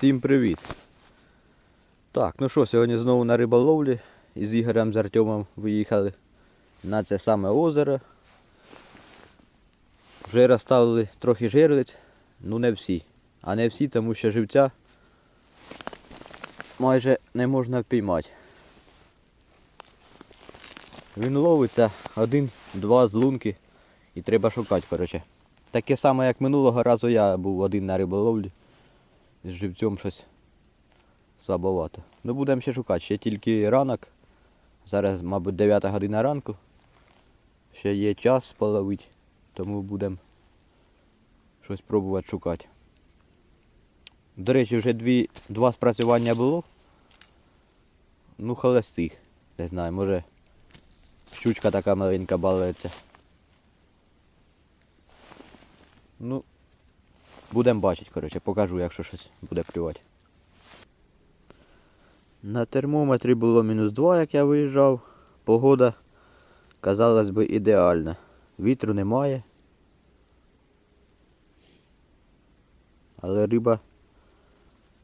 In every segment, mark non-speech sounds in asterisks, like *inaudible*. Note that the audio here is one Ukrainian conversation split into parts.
Всім привіт! Так, ну що, сьогодні знову на риболовлі. Із Ігорем з Артемом виїхали на це саме озеро. Вже розставили трохи жерлиць, ну не всі. А не всі, тому що живця майже не можна впіймати. Він ловиться один-два з лунки і треба шукати, коротше. Таке саме, як минулого разу я був один на риболовлі. З живцем щось слабовато. Ну будемо ще шукати. Ще тільки ранок. Зараз, мабуть, 9 година ранку. Ще є час половити, тому будемо щось пробувати шукати. До речі, вже дві, два спрацювання було. Ну, холостих. Не знаю, може щучка така маленька балується. Ну, Будемо бачити, коротше, покажу, якщо щось буде клювати. На термометрі було мінус 2, як я виїжджав. Погода, казалось би, ідеальна. Вітру немає. Але риба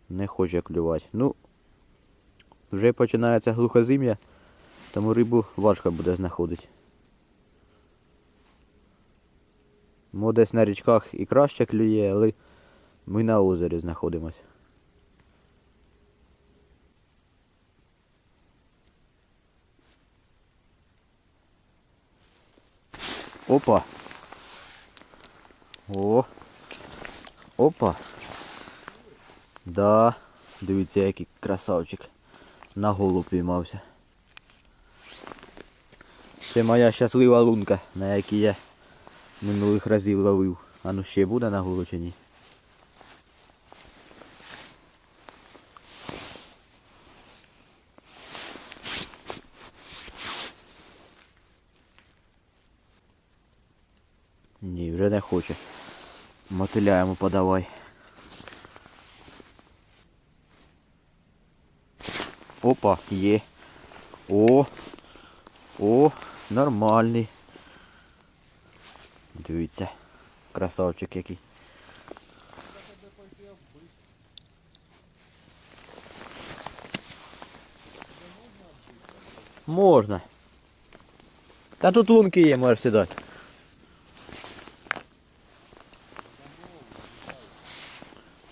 не хоче клювати. Ну, вже починається глухозим'я, тому рибу важко буде знаходити. Мо десь на річках і краще клює, але ми на озері знаходимося. Опа. О. Опа. Да. Дивіться, який красавчик. На голову піймався. Це моя щаслива лунка, на якій я минулих разів ловив. А ну ще буде на голову чи? Ні, вже не хоче. Мотиля йому подавай. Опа, є. О! О, нормальний. Дивіться, красавчик який. Можна. Та тут лунки є, можеш сідати.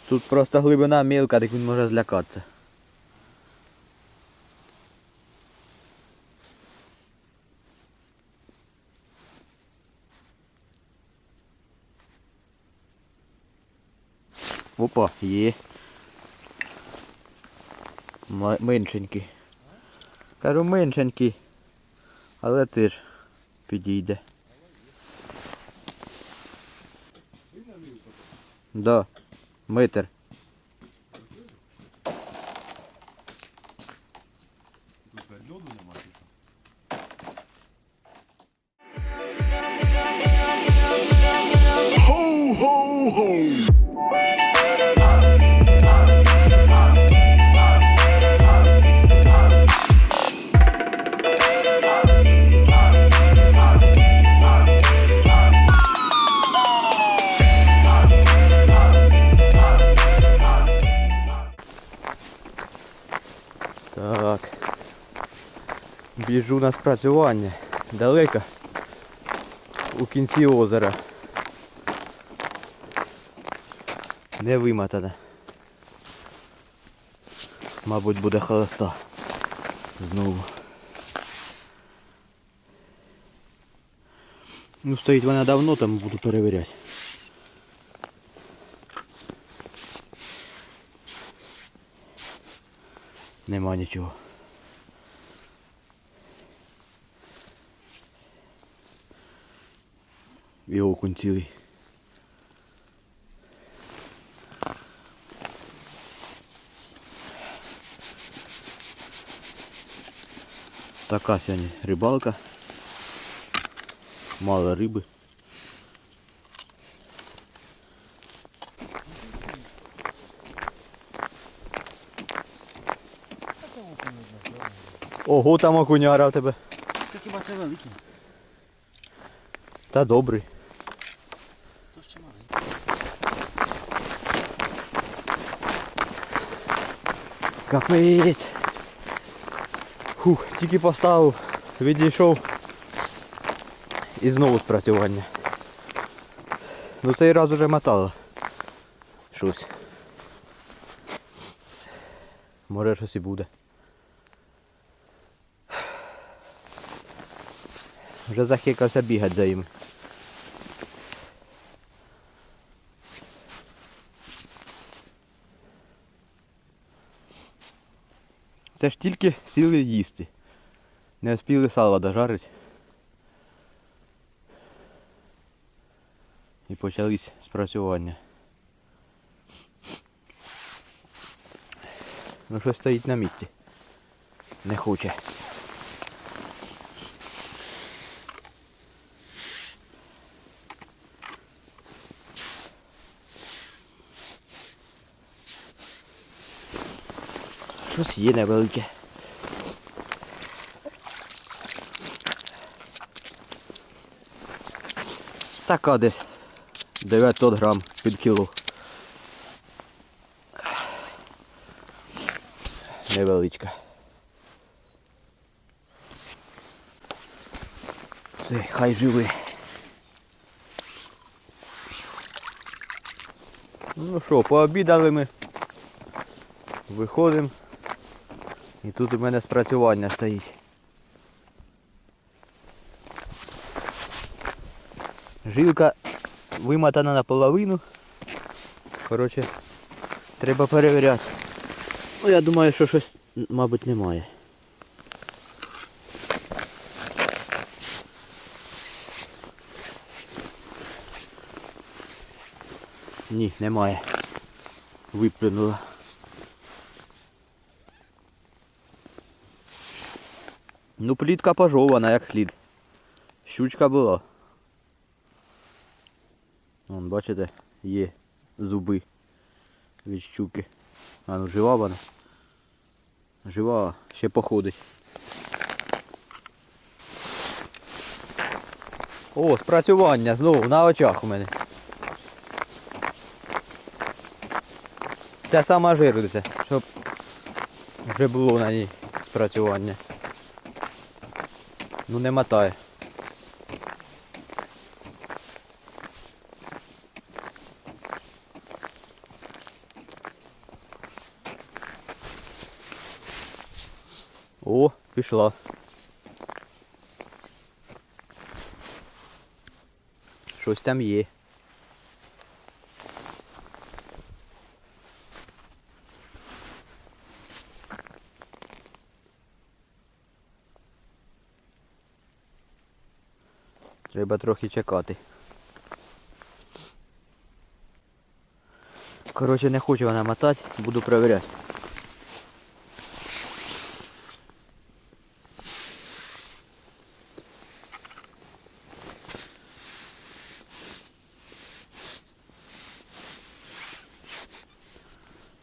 Тут просто глибина мілка, так він може злякатися. Опа, є. Меншенький. Кажу меншенький. Але теж підійде. Да. Метр. Ho, ho, ho. Біжу на спрацювання. Далеко. У кінці озера. Не вимотана. Мабуть, буде холоста. Знову. Ну, стоїть вона давно, там буду перевіряти. Нема нічого. І окунь цілий. Така сьогодні рибалка. Мало риби. Ого, там окуняра в тебе. Та хіба це великий? Та добрий. То ще маленький. Капець. Хух, тільки поставив, відійшов. І знову спрацювання. Ну цей раз уже мотало. Щось. Може щось і буде. Вже захикався бігати за їм. Це ж тільки сіли їсти. Не встигли сало дожарити. І почались спрацювання. Ну щось стоїть на місці. Не хоче. Щось є невелике. Така десь 900 грам під кіло. Невеличка. Все, хай живе. Ну що, пообідали ми. Виходимо. І тут у мене спрацювання стоїть. Жилка вимотана наполовину. Коротше, треба перевіряти. Ну я думаю, що щось, мабуть, немає. Ні, немає. Виплюнула. Ну, плітка пожована, як слід. Щучка була. Вон, бачите, є зуби від щуки. А ну жива вона. Жива, ще походить. О, спрацювання знову на очах у мене. Ця сама жирниця, щоб вже було на ній спрацювання. Ну не мотай. О, пішла. Щось там є. Треба трохи чекати. Коротше, не хочу вона мотати, буду перевіряти.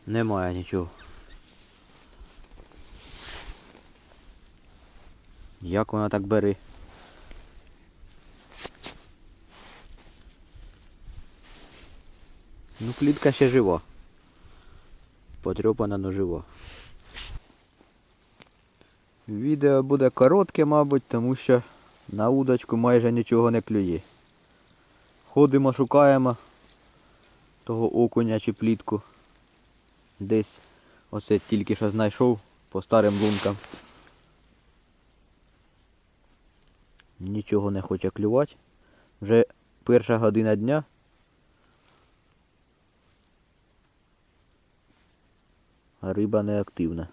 Немає нічого. Як вона так бери? Ну, клітка ще жива. Потрьопана, но жива. Відео буде коротке, мабуть, тому що на удочку майже нічого не клює. Ходимо, шукаємо того окуня чи плітку. Десь оце тільки що знайшов по старим лункам. Нічого не хоче клювати. Вже перша година дня. А риба не активна.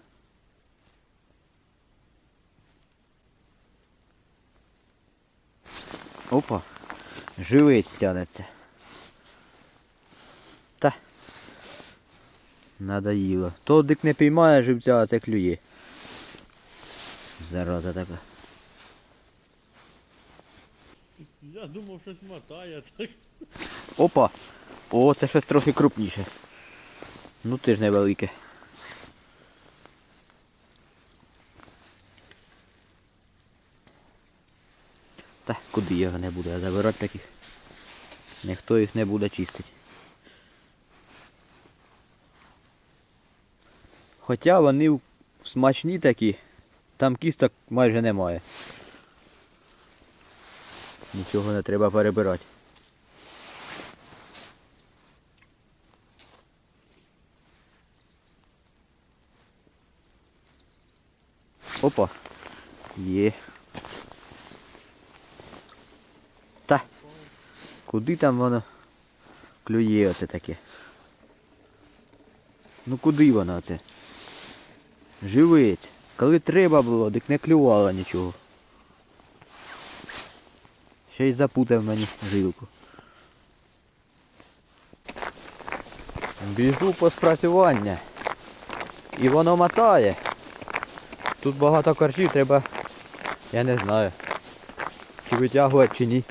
Опа, живець тянеться. Та. Надоїло. То дик не піймає живця, а це клює. Зараза така. Я думав, щось мотає, так. Опа! О, це щось трохи крупніше. Ну ти ж невелике. Та куди його не буде забирати таких. Ніхто їх не буде чистити. Хоча вони смачні такі, там кісток майже немає. Нічого не треба перебирати. Опа. Є. Куди там воно клює оце таке? Ну куди вона це? Живець. Коли треба було, так не клювало нічого. Ще й запутав мені жилку. Біжу по спрацювання. І воно мотає. Тут багато корчів, треба. Я не знаю. Чи витягувати, чи ні.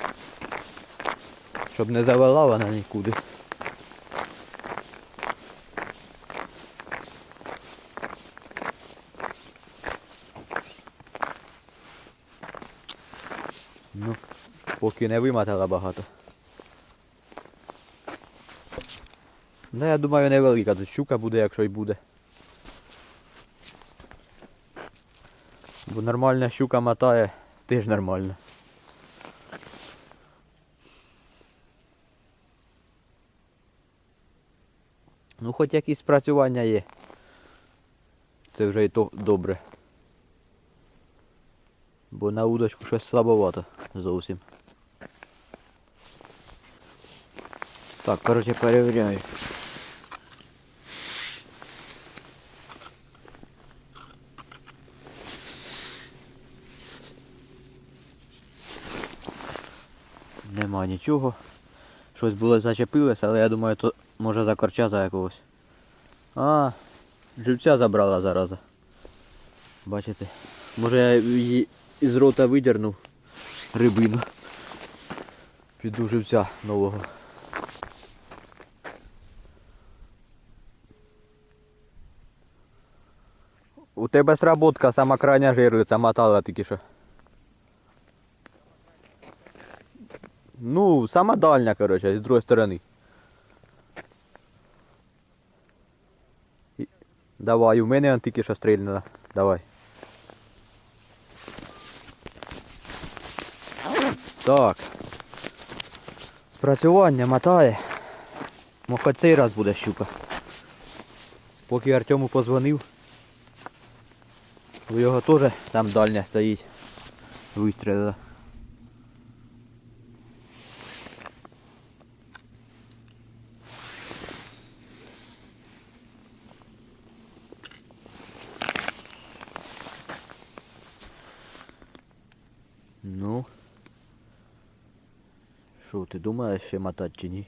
Щоб не завела вона нікуди. Ну, поки не вимотала багато. Ну, я думаю, невелика тут щука буде, якщо й буде. Бо нормальна щука мотає, теж нормально. Ну хоч якісь спрацювання є. Це вже і то добре. Бо на удочку щось слабовато зовсім. Так, коротше, перевіряю. Нема нічого. Щось було зачепилось, але я думаю, то може за корча за якогось. А, живця забрала зараза. Бачите? Може я її із рота видернув рибину. Піду живця нового. У тебе сработка, сама крайня жирується, мотала тільки що. Ну, сама дальня, короче, з другої сторони. І- Давай, у мене що стрільнула. Давай. Так. Спрацювання мотає. Ну хоч цей раз буде щука. Поки Артему позвонив. У його теж там дальня стоїть. Вистрілила. Ти думаєш ще мотати чи ні?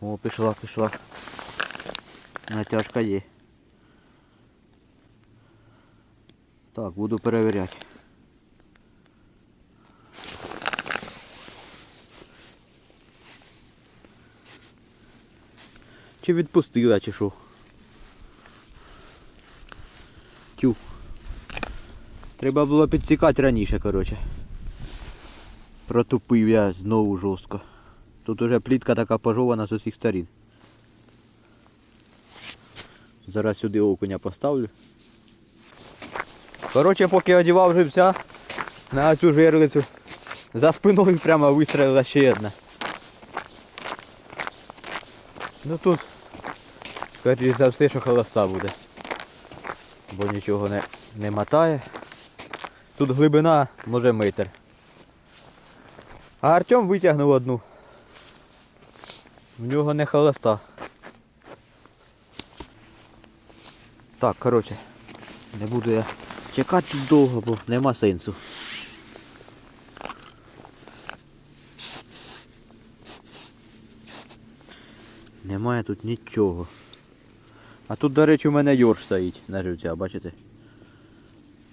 О, пішла, пішла. Натяжка є. Так, буду перевіряти. Чи відпустила, чи що? Тю. Треба було підсікати раніше, коротше. Протупив я знову жорстко. Тут уже плітка така пожована з усіх сторін. Зараз сюди окуня поставлю. Коротше, поки одівав живця на цю жерлицю, за спиною прямо вистрілила ще одна. Ну тут, скоріше за все, що холоста буде. Бо нічого не, не мотає. Тут глибина може метр. А Артем витягнув одну. В нього не холоста. Так, коротше, не буду я чекати тут довго, бо нема сенсу. Немає тут нічого. А тут, до речі, у мене йорш стоїть на живця, бачите?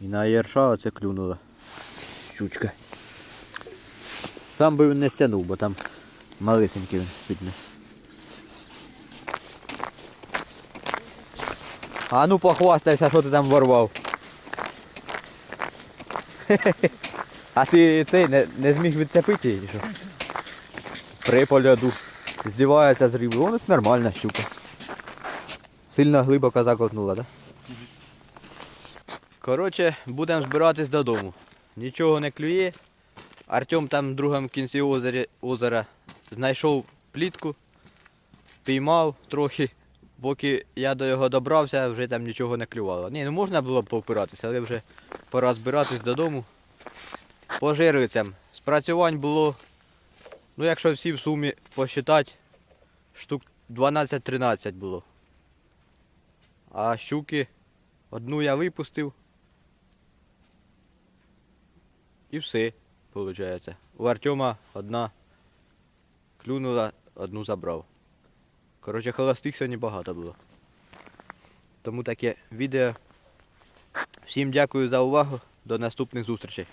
І на єрша оце клюнула щучка. Сам би він не стягнув, бо там малесенький він сидне. А ну похвастайся, що ти там ворвав. *laughs* А ти цей не, не зміг відцепити її, що? При польоду. здівається з риби. Воно нормальна щука. Сильно глибоко закотнула, так? Да? Коротше, будемо збиратись додому. Нічого не клює. Артем там в другому кінці озері, озера знайшов плітку, піймав трохи. Поки я до його добрався, вже там нічого не клювало. Ні, ну можна було б повпиратися, але вже пора збиратись додому. По жирицям. Спрацювань було, ну якщо всі в сумі посчитати, штук 12-13 було. А щуки одну я випустив. І все, виходить. У Артема одна клюнула, одну забрав. Коротше, холостих сьогодні багато було. Тому таке відео. Всім дякую за увагу. До наступних зустрічей.